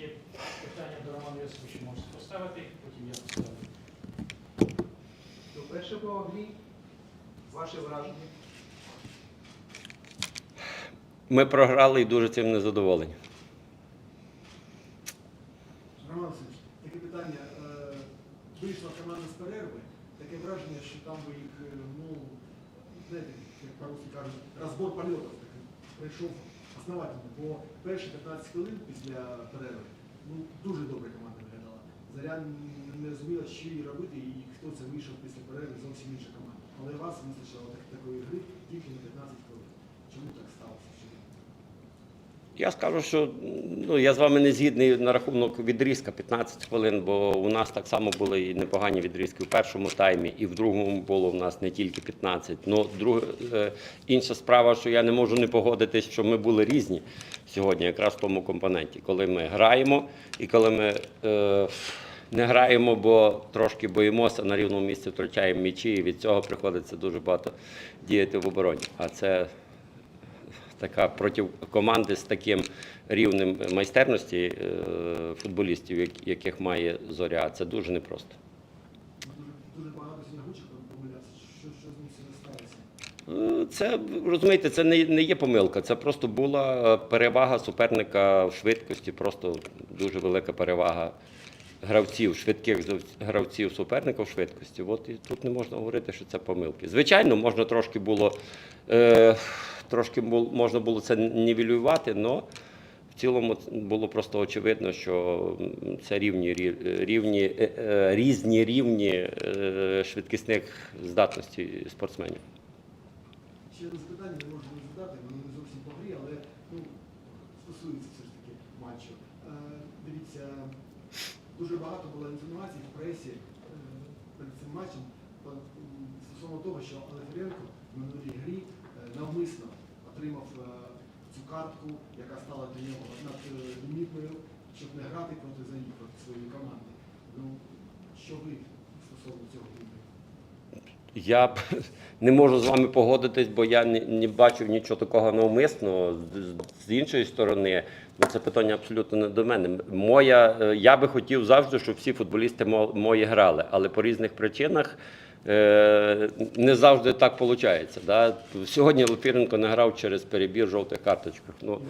Якщо є питання до Романа Йосиповича, можете поставити, потім я поставлю. То перше по грі, ваше враження. Ми програли і дуже цим незадоволені. Роман Васильович, таке питання. Е, Вийшла команда з перерви, таке враження, що там ви їх, е, ну, знаєте, як по-русски кажуть, розбор польотів такий прийшов основательно. Бо перші 15 хвилин після перерви ну, дуже добре команда виглядала. Заря не розуміла, що їй робити і хто це вийшов після перерви зовсім інша команда. Але вас вистачило так, такої гри тільки на 15 хвилин. Чому так сталося? Я скажу, що ну, я з вами не згідний на рахунок відрізка 15 хвилин, бо у нас так само були і непогані відрізки в першому таймі, і в другому було в нас не тільки 15. Ну, друге, е, інша справа, що я не можу не погодитись, що ми були різні сьогодні, якраз в тому компоненті, коли ми граємо і коли ми е, не граємо, бо трошки боїмося, на рівному місці втрачаємо м'ячі, і від цього приходиться дуже багато діяти в обороні. А це така проти команди з таким рівнем майстерності е, футболістів, як- яких має зоря, це дуже непросто. Дуже, багато сьогодні помилятися. Що, з ним сталося? Е, Це розумієте, це не, не є помилка. Це просто була перевага суперника в швидкості, просто дуже велика перевага гравців, швидких гравців суперника в швидкості. От і тут не можна говорити, що це помилки. Звичайно, можна трошки було е, трошки можна було це нівелювати, але в цілому було просто очевидно, що це рівні, рівні, е, е, різні рівні е, швидкісних здатностей спортсменів. Ще одне запитання не можу задати, воно не зовсім по грі, але ну, стосується все ж таки матчу. Дивіться, дуже багато було інформації в пресі перед цим матчем стосовно того, що Олефіренко в минулій грі е, навмисно отримав е, цю яка стала для нього надлімітною, щоб не грати проти ЗАІ, проти своєї команди. Ну, що ви стосовно цього думаєте? Я не можу з вами погодитись, бо я не, не бачив нічого такого навмисного. З, з- іншої сторони, ну, це питання абсолютно не до мене. Моя, е, я би хотів завжди, щоб всі футболісти мої грали, але по різних причинах е, не завжди так виходить. Да? Сьогодні Лопіренко не грав через перебір жовтих карточок. Ну.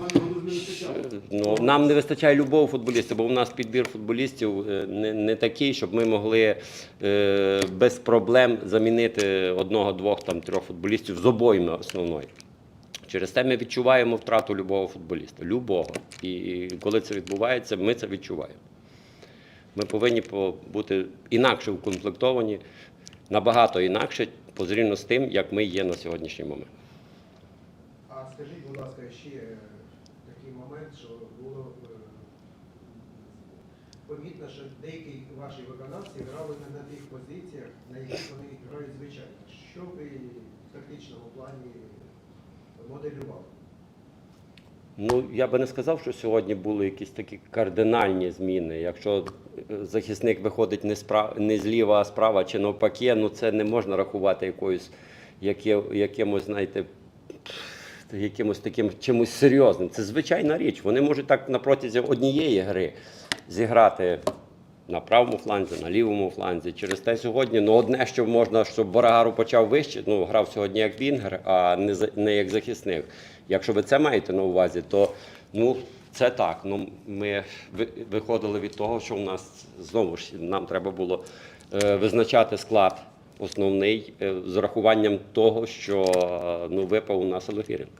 Ну, нам не вистачає любого футболіста, бо у нас підбір футболістів е, не, не такий, щоб ми могли е, без проблем замінити одного, двох, там, трьох футболістів з обойми основної. Через те ми відчуваємо втрату любого футболіста. Любого. І коли це відбувається, ми це відчуваємо. Ми повинні бути інакше укомплектовані, набагато інакше, позрівно з тим, як ми є на сьогоднішній момент. А скажіть, будь ласка, ще е, такий момент, що було е, помітно, що деякі ваші виконавці грали не на тих позиціях, на яких вони грають звичайно. Що ви в тактичному плані моделювали? Ну, я би не сказав, що сьогодні були якісь такі кардинальні зміни. Якщо е, захисник виходить не, спра... не зліва, а справа чи навпаки, ну це не можна рахувати якоюсь, яке... якимось, знаєте, якимось таким чимось серйозним. Це звичайна річ. Вони можуть так на протязі однієї гри зіграти на правому фланзі, на лівому фланзі. Через те сьогодні ну, одне, що можна, щоб Борагару почав вище, ну, грав сьогодні як Вінгер, а не, не як захисник. Якщо ви це маєте на увазі, то ну, це так. Ну, ми виходили від того, що у нас знову ж нам треба було е, визначати склад основний е, з урахуванням того, що е, ну, випав у нас Олефіренко.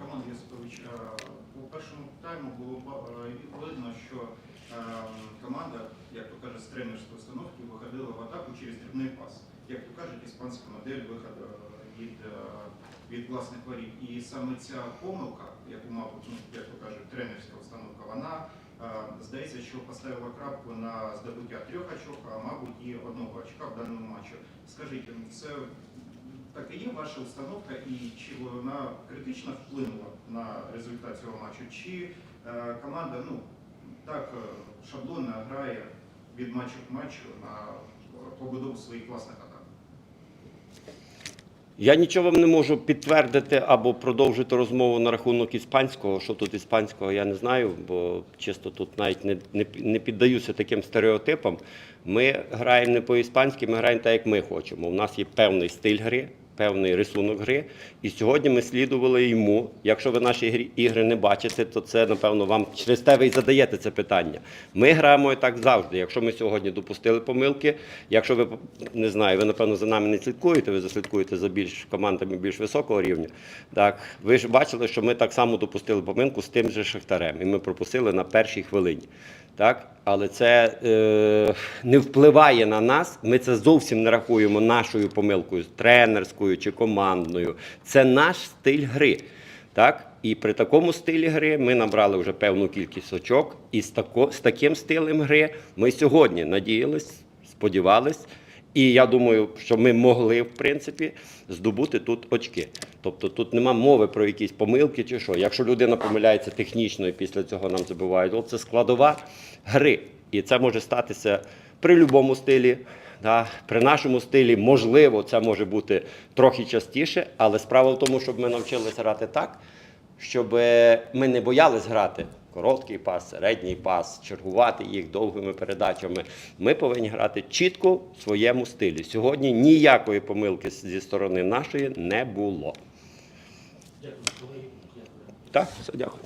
Роман Йосипович, е, по першому тайму було ба- е, видно, що е, команда, як то каже, з тренерської установки виходила в атаку через дрібний пас. Як то кажуть, іспанська модель виходу е, від, е, від власних воріт. І саме ця помилка, яку, мабуть, ну, як то кажуть, тренерська установка, вона е, здається, що поставила крапку на здобуття трьох очок, а мабуть і одного очка в даному матчі. Скажіть, це так і є ваша установка, і чи вона критично вплинула на результат цього матчу? Чи команда ну, так е, шаблонно грає від матчу к матчу на е, побудову своїх власних атак? Я нічого вам не можу підтвердити або продовжити розмову на рахунок іспанського. Що тут іспанського, я не знаю, бо чисто тут навіть не, не, не піддаюся таким стереотипам. Ми граємо не по-іспанськи, ми граємо так, як ми хочемо. У нас є певний стиль гри, певний рисунок гри. І сьогодні ми слідували йому. Якщо ви наші ігри не бачите, то це, напевно, вам через те ви і задаєте це питання. Ми граємо так завжди. Якщо ми сьогодні допустили помилки, якщо ви не знаю, ви напевно за нами не слідкуєте, ви заслідкуєте за більш командами більш високого рівня. Так, ви ж бачили, що ми так само допустили помилку з тим же Шахтарем, і ми пропустили на першій хвилині. Так? Але це е, не впливає на нас. Ми це зовсім не рахуємо нашою помилкою, тренерською чи командною. Це наш стиль гри. Так? І при такому стилі гри ми набрали вже певну кількість очок. І з, тако, з таким стилем гри ми сьогодні надіялись, сподівались. І я думаю, що ми могли, в принципі, здобути тут очки. Тобто тут нема мови про якісь помилки чи що. Якщо людина помиляється технічно і після цього нам забувають, гол, це складова гри. І це може статися при будь-якому стилі. Да. При нашому стилі, можливо, це може бути трохи частіше, але справа в тому, щоб ми навчилися грати так, щоб ми не боялись грати короткий пас, середній пас, чергувати їх довгими передачами. Ми повинні грати чітко в своєму стилі. Сьогодні ніякої помилки зі сторони нашої не було. Дякую, колеги. Дякую. Так, все, дякую.